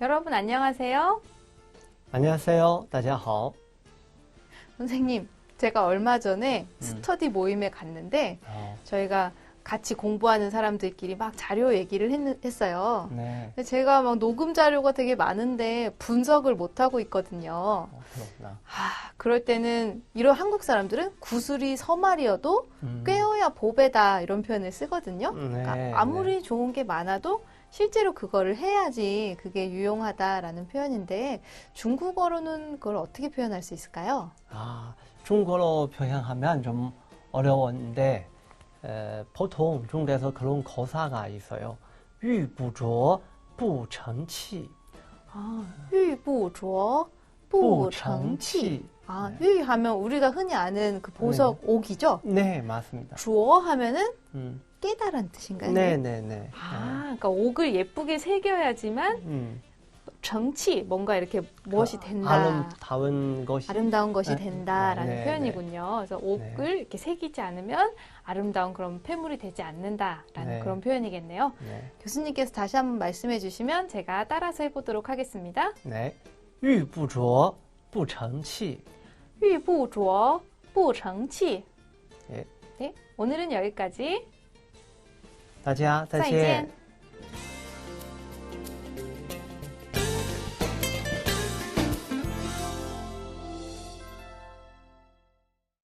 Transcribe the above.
여러분 안녕하세요. 안녕하세요. 大家好. 선생님, 제가 얼마 전에 음. 스터디 모임에 갔는데 어, 저희가 같이 공부하는 사람들끼리 막 자료 얘기를 했, 어요 네. 근데 제가 막 녹음 자료가 되게 많은데 분석을 못 하고 있거든요. 어, 그렇구나. 아, 그럴 때는 이런 한국 사람들은 구슬이 서말이어도 음, 허무야 보배다 이런 표현을 쓰거든요. 음, 그러니까 네, 그러니까 아무리 네. 좋은 게 많아도 실제로 그거를 해야지 그게 유용하다라는 표현인데 중국어로는 그걸 어떻게 표현할 수 있을까요? 아, 중국어로 표현하면 좀 어려운데 에, 보통 중국에서 그런 거사가 있어요. 유부조 부정치. 아, 유부조 부정치. 아, 玉 하면 우리가 흔히 아는 그 보석 옥이죠? 네, 맞습니다. 琢 하면은 음, 깨다란 뜻인가요? 네, 네, 네. 아, 그러니까 옥을 예쁘게 새겨야지만 음, 정치 뭔가 이렇게 무엇이 된다. 아름다운 것이 아름다운 것이 네. 된다라는 네, 표현이군요. 그래서 옥을 이렇게 새기지 않으면 아름다운 그런 폐물이 되지 않는다라는 네. 그런 표현이겠네요. 네, 교수님께서 다시 한번 말씀해 주시면 제가 따라서 해보도록 하겠습니다. 네. 玉不琢不成器. 玉不琢不成器. 예. 네, 오늘은 여기까지. 大家再再见见